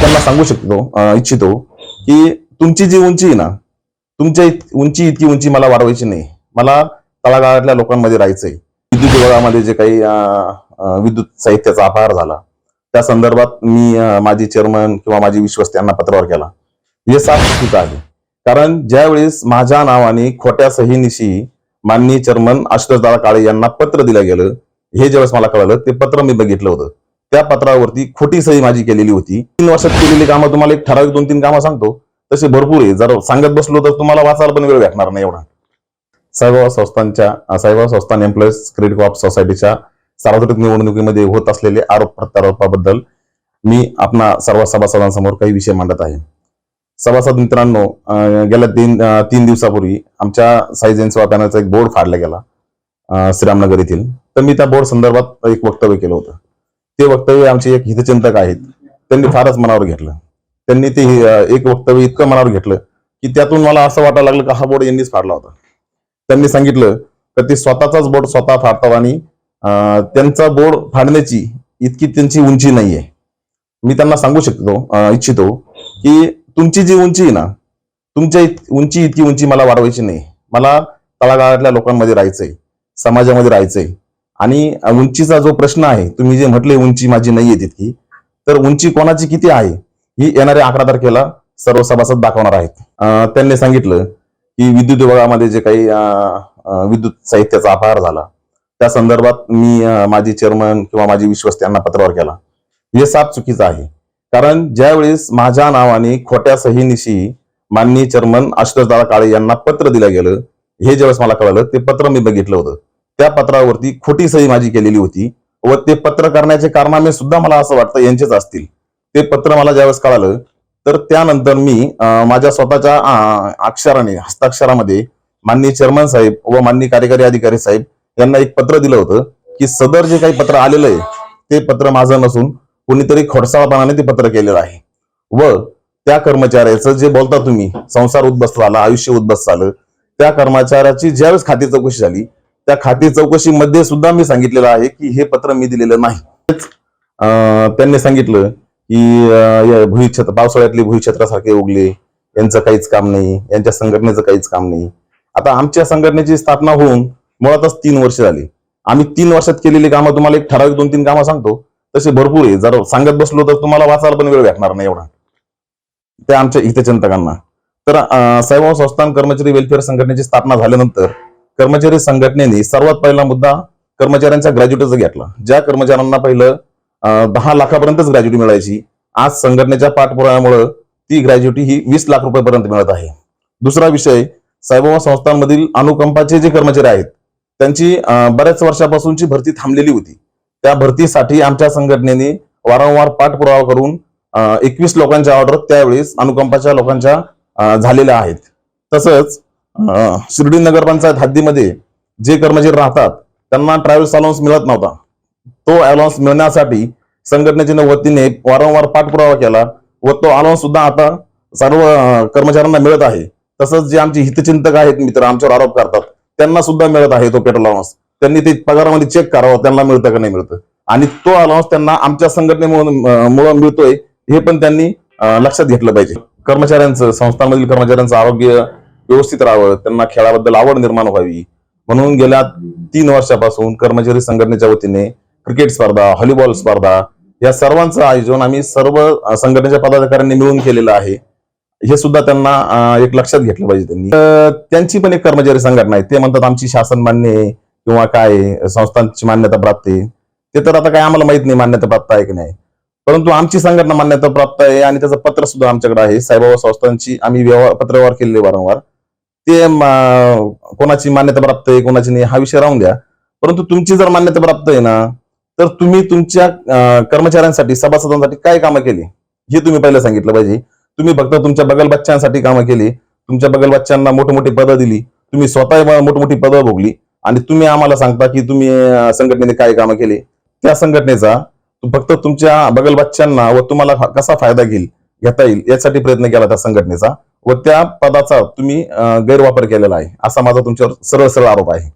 त्यांना सांगू शकतो इच्छितो की तुमची जी उंची आहे ना तुमच्या उंची इतकी उंची मला वाढवायची नाही. मला तळागाळातल्या लोकांमध्ये राहायचंय. विद्युत विभागामध्ये जे काही विद्युत साहित्याचा अपहार झाला त्या संदर्भात मी माझी माजी चेअरमन किंवा माझी विश्वस्त यांना पत्रावर केला. हे साफ चुकीचं आहे. कारण ज्यावेळेस माझ्या नावाने खोट्या सहीनिशी माननीय चेअरमन आशुतोषदादा काळे यांना पत्र दिलं गेलं हे ज्यावेळेस मला कळलं ते पत्र मी बघितलं होतं. त्या पत्रावरती खोटी सही माझी केलेली होती. तीन वर्षात केलेली कामं तुम्हाला एक ठराविक दोन तीन कामं सांगतो. तसे भरपूर आहे. जर सांगत बसलो तर तुम्हाला वाचायला पण वेळ भेटणार नाही एवढा. साईबाबा संस्थांच्या अं, साईबाबा संस्थान एम्प्लॉईज क्रेडिट कॉप सोसायटीच्या सार्वत्रिक निवडणुकीमध्ये होत असलेले आरोप प्रत्यारोपाबद्दल मी आपणा सर्व सभासदांसमोर काही विषय मांडत आहे. सभासद मित्रांनो गेल्या तीन तीन दिवसापूर्वी आमच्या साईज अँड सेवा पॅनलचा एक बोर्ड फाडला गेला श्रीरामनगर येथील. तर मी त्या बोर्ड संदर्भात एक वक्तव्य केलं होतं. ते वक्तव्य आमचे एक हितचिंतक आहेत. त्यांनी फारच मनावर घेतलं. त्यांनी ते एक वक्तव्य इतकं मनावर घेतलं की त्यातून मला असं वाटायला लागलं का हा बोर्ड यांनीच फाडला होता. त्यांनी सांगितलं तर ते स्वतःचाच बोर्ड स्वतः फाडतात आणि त्यांचा बोर्ड फाडण्याची इतकी त्यांची उंची नाहीये. मी त्यांना सांगू शकतो इच्छितो की तुमची जी उंची आहे ना तुमच्या इत- उंची इतकी उंची मला वाढवायची नाही. मला तळागाळातल्या लोकांमध्ये राहायचंय समाजामध्ये राहायचंय. आणि उंचीचा जो प्रश्न आहे तुम्ही जे म्हटले उंची माझी नाहीये तितकी तर उंची कोणाची किती आहे ही येणाऱ्या अकरा तारखेला सर्व सभासद दाखवणार आहेत. त्यांनी सांगितलं की विद्युत विभागामध्ये जे काही विद्युत साहित्याचा अपहार झाला त्या संदर्भात मी माझी चेअरमन किंवा माझी विश्वस्त यांना पत्रावर केला. हे साफ चुकीचं आहे कारण ज्यावेळेस माझ्या नावाने खोट्या सहीनिशी माननीय चेअरमन आशुतोषदादा काळे यांना पत्र दिलं गेलं हे ज्यावेळेस मला कळलं ते पत्र मी बघितलं होतं. त्या पत्रावरती खोटी सही माझी केलेली होती व ते पत्र करण्याचे कारणामे सुद्धा मला असं वाटतं यांचेच असतील. ते पत्र मला ज्यावेळेस कळालं तर त्यानंतर मी माझ्या स्वतःच्या अक्षराने हस्ताक्षरामध्ये माननीय चेअरमन साहेब व माननीय कार्यकारी अधिकारी साहेब यांना एक पत्र दिलं होतं की सदर जे काही पत्र आलेलं आहे ते पत्र माझं नसून कोणीतरी खोडसाळपणाने ते पत्र केलेलं आहे. व त्या कर्मचाऱ्याचं जे बोलता तुम्ही संसार उद्ध्वस्त झाला आयुष्य उद्ध्वस्त झालं त्या कर्मचाऱ्याची ज्यावेळेस खाती चौकशी झाली त्या खाती चौकशीमध्ये सुद्धा मी सांगितलेलं आहे की हे पत्र मी दिलेलं नाही. अं, त्यांनी सांगितलं की अं, पावसाळ्यातले भुईछत्र भुईछत्रासारखे उगले यांचं काहीच काम नाही यांच्या संघटनेचं काहीच काम नाही. आता आमच्या संघटनेची स्थापना होऊन मुळातच तीन वर्ष झाली. आम्ही तीन वर्षात केलेली कामं तुम्हाला एक ठराविक दोन तीन कामं सांगतो. तसे भरपूर आहे. जर सांगत बसलो तर तुम्हाला वाचायला पण वेळ भेटणार नाही एवढा. त्या आमच्या हितचिंतकांना. तर अं, संस्थान कर्मचारी वेलफेअर संघटनेची स्थापना झाल्यानंतर कर्मचारी संघटनेने सर्वात पहिला मुद्दा कर्मचाऱ्यांच्या ग्रॅज्युएटचा घेतला. ज्या कर्मचाऱ्यांना पहिलं दहा लाखापर्यंतच ग्रॅज्युटी मिळायची. आज संघटनेच्या पाठपुराव्यामुळे ती ग्रॅज्युटी ही वीस लाख रुपयापर्यंत मिळत आहे. दुसरा विषय साईबाबा संस्थांमधील अनुकंपाचे जे कर्मचारी आहेत त्यांची बऱ्याच वर्षापासूनची भरती थांबलेली होती. त्या भरतीसाठी आमच्या संघटनेने वारंवार पाठपुरावा करून एकवीस लोकांच्या ऑर्डर त्यावेळेस अनुकंपाच्या लोकांच्या झालेल्या आहेत. तसंच शिर्डी नगरपंचायत हद्दीमध्ये जे कर्मचारी राहतात त्यांना ट्रॅव्हल्स अलाउन्स मिळत नव्हता. तो अलाउन्स मिळण्यासाठी संघटनेच्या वतीने वारंवार पाठपुरावा केला व तो अलाउन्स सुद्धा आता सर्व कर्मचाऱ्यांना मिळत आहे. तसंच जे आमचे हितचिंतक आहेत मित्र आमच्यावर आरोप करतात त्यांना सुद्धा मिळत आहे तो पेट्रोल अलाउन्स त्यांनी ते पगारामध्ये चेक करावं त्यांना मिळतं का नाही मिळतं? आणि तो अलाउन्स त्यांना आमच्या संघटनेमुळे मिळतोय हे पण त्यांनी लक्षात घेतलं पाहिजे. कर्मचाऱ्यांचं संस्थांमधील कर्मचाऱ्यांचं आरोग्य व्यवस्थित राहावं त्यांना खेळाबद्दल आवड निर्माण व्हावी. म्हणून गेल्या तीन वर्षापासून कर्मचारी संघटनेच्या वतीने क्रिकेट स्पर्धा व्हॉलीबॉल स्पर्धा या सर्वांचं आयोजन आम्ही सर्व संघटनेच्या पदाधिकाऱ्यांनी मिळून केलेलं आहे. हे सुद्धा त्यांना एक लक्षात घेतलं पाहिजे त्यांनी. त्यांची पण एक कर्मचारी संघटना आहे. ते म्हणतात आमची शासन मान्य आहे किंवा काय आहे, संस्थांची मान्यता प्राप्त आहे. ते तर आता काय आम्हाला माहीत नाही मान्यता प्राप्त आहे की नाही. परंतु आमची संघटना मान्यता प्राप्त आहे आणि त्याचं पत्र सुद्धा आमच्याकडे आहे. साईबाबा संस्थांची आम्ही व्यवहार पत्रव्यवहार केलेले वारंवार. ते कोणाची मान्यता प्राप्त आहे कोणाची नाही हा विषय राहून द्या. परंतु तुमची जर मान्यता प्राप्त आहे ना तर तुम्ही तुमच्या कर्मचाऱ्यांसाठी सभासदांसाठी काय कामं केली? हे तुम्ही पहिलं सांगितलं पाहिजे. तुम्ही फक्त तुमच्या बगल बच्चांसाठी कामं केली. तुमच्या बगल बच्चांना मोठमोठी पदं दिली. तुम्ही स्वतः मोठमोठी पदं भोगली. आणि तुम्ही आम्हाला सांगता की तुम्ही संघटनेने काय कामं केली? त्या संघटनेचा फक्त तुमच्या बगल बच्चांना व तुम्हाला कसा फायदा घेईल घेता येईल यासाठी प्रयत्न केला त्या संघटनेचा. व त्या पदाचा तुम्ही गैरवापर केलेला आहे असा माझा तुमच्यावर सरळ सरळ आरोप आहे.